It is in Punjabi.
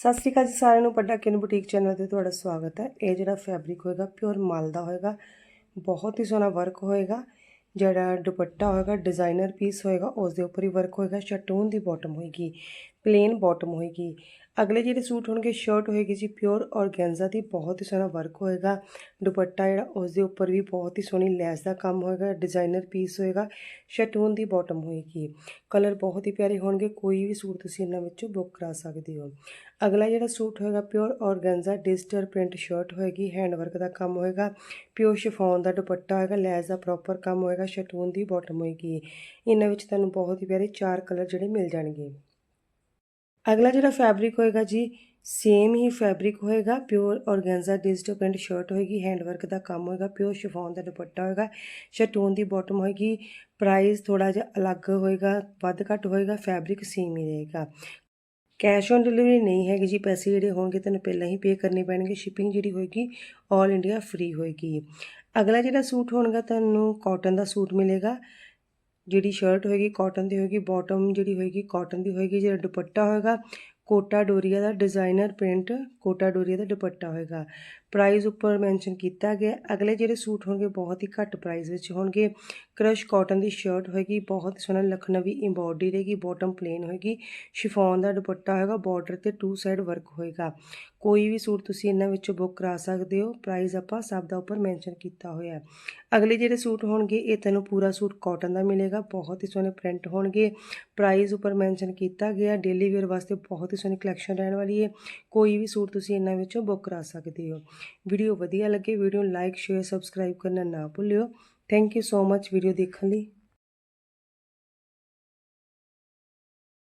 ਸਤਿ ਸ਼੍ਰੀ ਅਕਾਲ ਜੀ ਸਾਰਿਆਂ ਨੂੰ ਪੱਡਾ ਕਿਨ ਬੁਟੀਕ ਚੈਨਲ ਤੇ ਤੁਹਾਡਾ ਸਵਾਗਤ ਹੈ। ਇਹ ਜਿਹੜਾ ਫੈਬਰਿਕ ਹੋਏਗਾ ਪਿਓਰ ਮਾਲ ਦਾ ਹੋਏਗਾ, ਬਹੁਤ ਹੀ ਸੋਹਣਾ ਵਰਕ ਹੋਏਗਾ। ਜਿਹੜਾ ਦੁਪੱਟਾ ਹੋਏਗਾ ਡਿਜ਼ਾਈਨਰ ਪੀਸ ਹੋਏਗਾ ਉਸ ਦੇ ਉੱਪਰ ਹੀ ਵਰਕ ਹੋਏਗਾ ਸ਼ਟੂਨ ਦੀ ਬਾਟਮ ਹੋਏਗੀ। ਪਲੇਨ ਬਾਟਮ ਹੋਏਗੀ। ਅਗਲੇ ਜਿਹੜੇ ਸੂਟ ਹੋਣਗੇ ਸ਼ਰਟ ਹੋਏਗੀ ਜੀ ਪਿਓਰ ਔਰਗੈਂਜ਼ਾ ਦੀ ਬਹੁਤ ਹੀ ਸੋਹਣਾ ਵਰਕ ਹੋਏਗਾ। ਦੁਪੱਟਾ ਜਿਹੜਾ ਉਸ ਦੇ ਉੱਪਰ ਵੀ ਬਹੁਤ ਹੀ ਸੋਹਣੀ ਲੈਸ ਦਾ ਕੰਮ ਹੋਏਗਾ ਡਿਜ਼ਾਈਨਰ ਪੀਸ ਹੋਏਗਾ ਸ਼ਟੂਨ ਦੀ ਬਾਟਮ ਹੋਏਗੀ। ਕਲਰ ਬਹੁਤ ਹੀ ਪਿਆਰੇ ਹੋਣਗੇ, ਕੋਈ ਵੀ ਸੂਟ ਤੁਸੀਂ ਇਹਨਾਂ ਵਿੱਚੋਂ ਬੁੱਕ ਕਰਾ ਸਕਦੇ ਹੋ। ਅਗਲਾ ਜਿਹੜਾ ਸੂਟ ਹੋਏਗਾ pure organza digital print shirt ਹੋਏਗੀ ਹੈਂਡ ਵਰਕ ਦਾ ਕੰਮ ਹੋਏਗਾ ਪਿਓਰ ਸ਼ਿਫੋਨ ਦਾ ਦੁਪੱਟਾ ਹੋਏਗਾ, ਲੈਸ ਦਾ ਪ੍ਰੋਪਰ ਕੰਮ ਹੋਏਗਾ ਸ਼ਟੂਨ ਦੀ ਬਾਟਮ ਹੋਏਗੀ। ਇਹਨਾਂ ਵਿੱਚ ਤੁਹਾਨੂੰ ਬਹੁਤ ਹੀ ਪਿਆਰੇ ਚਾਰ ਕਲਰ ਜਿਹੜੇ ਮਿਲ ਜਾਣਗੇ। ਅਗਲਾ ਜਿਹੜਾ ਫੈਬਰਿਕ ਹੋਏਗਾ ਜੀ ਸੇਮ ਹੀ ਫੈਬਰਿਕ ਹੋਏਗਾ pure organza digital print shirt ਹੋਏਗੀ ਹੈਂਡ ਵਰਕ ਦਾ ਕੰਮ ਹੋਏਗਾ ਪਿਓਰ ਸ਼ਿਫੋਨ ਦਾ ਦੁਪੱਟਾ ਹੋਏਗਾ ਸ਼ਟੂਨ ਦੀ ਬਾਟਮ ਹੋਏਗੀ ਪ੍ਰਾਈਸ ਥੋੜਾ ਜਿਹਾ ਅਲੱਗ ਹੋਏਗਾ, ਵੱਧ ਘੱਟ ਹੋਏਗਾ ਫੈਬਰਿਕ ਸੇਮ ਹੀ ਰਹੇਗਾ। ਕੈਸ਼ ਔਨ ਡਿਲੀਵਰੀ ਨਹੀਂ ਹੈਗੀ ਜੀ, ਪੈਸੇ ਜਿਹੜੇ ਹੋਣਗੇ ਤੁਹਾਨੂੰ ਪਹਿਲਾਂ ਹੀ ਪੇ ਕਰਨੇ ਪੈਣਗੇ ਸ਼ਿਪਿੰਗ ਜਿਹੜੀ ਹੋਏਗੀ 올 ਇੰਡੀਆ ਫ੍ਰੀ ਹੋਏਗੀ। ਅਗਲਾ ਜਿਹੜਾ ਸੂਟ ਹੋਣਗਾ, ਤੁਹਾਨੂੰ ਕਾਟਨ ਦਾ ਸੂਟ ਮਿਲੇਗਾ ਜਿਹੜੀ ਸ਼ਰਟ ਹੋਏਗੀ ਕਾਟਨ ਦੀ ਹੋਏਗੀ ਬਾਟਮ ਜਿਹੜੀ ਹੋਏਗੀ ਕਾਟਨ ਦੀ ਹੋਏਗੀ, ਜਿਹੜਾ ਦੁਪੱਟਾ ਹੋਏਗਾ, ਕੋਟਾ ਡੋਰੀਆ ਦਾ ਡਿਜ਼ਾਈਨਰ ਪ੍ਰਿੰਟ ਕੋਟਾ ਡੋਰੀਆ ਦਾ ਦੁਪੱਟਾ ਹੋਏਗਾ। ਪ੍ਰਾਈਸ ਉੱਪਰ ਮੈਂਸ਼ਨ ਕੀਤਾ ਗਿਆ। ਅਗਲੇ ਜਿਹੜੇ ਸੂਟ ਹੋਣਗੇ, ਬਹੁਤ ਹੀ ਘੱਟ ਪ੍ਰਾਈਸ ਵਿੱਚ ਹੋਣਗੇ। ਕਰਸ਼ ਕਾਟਨ ਦੀ ਸ਼ਰਟ ਹੋਏਗੀ, ਬਹੁਤ ਸੋਹਣਾ ਲਖਨਵੀ ਐਮਬੋਡਰੀ ਰਹੇਗੀ ਬਾਟਮ ਪਲੇਨ ਹੋਏਗੀ। ਸ਼ਿਫੋਨ ਦਾ ਦੁਪੱਟਾ ਹੋਏਗਾ ਬਾਰਡਰ ਤੇ ਟੂ ਸਾਈਡ ਵਰਕ ਹੋਏਗਾ। ਕੋਈ ਵੀ ਸੂਟ ਤੁਸੀਂ ਇਹਨਾਂ ਵਿੱਚੋਂ ਬੁੱਕ ਕਰਾ ਸਕਦੇ ਹੋ ਪ੍ਰਾਈਸ ਆਪਾਂ ਸਭ ਦਾ ਉੱਪਰ ਮੈਂਸ਼ਨ ਕੀਤਾ ਹੋਇਆ ਹੈ। ਅਗਲੇ ਜਿਹੜੇ ਸੂਟ ਹੋਣਗੇ, ਇਹ ਤੁਹਾਨੂੰ ਪੂਰਾ ਸੂਟ ਕਾਟਨ ਦਾ ਮਿਲੇਗਾ, ਬਹੁਤ ਹੀ ਸੋਹਣੇ ਪ੍ਰਿੰਟ ਹੋਣਗੇ। ਪ੍ਰਾਈਸ ਉੱਪਰ ਮੈਂਸ਼ਨ ਕੀਤਾ ਗਿਆ ਡੇਲੀ ਵੇਅਰ ਵਾਸਤੇ ਬਹੁਤ ਹੀ ਸੋਹਣੀ ਕਲੈਕਸ਼ਨ ਰਹਿਣ ਵਾਲੀ ਹੈ। ਕੋਈ ਵੀ ਸੂਟ ਤੁਸੀਂ ਇਹਨਾਂ ਵਿੱਚੋਂ ਬੁੱਕ ਕਰਾ ਸਕਦੇ ਹੋ। ਵੀਡੀਓ ਵਧੀਆ ਲੱਗੇ ਵੀਡੀਓ ਨੂੰ ਲਾਈਕ ਸ਼ੇਅਰ ਸਬਸਕ੍ਰਾਈਬ ਕਰਨਾ ਨਾ ਭੁੱਲਿਓ। Thank you so much video ਦੇਖਣ ਲਈ।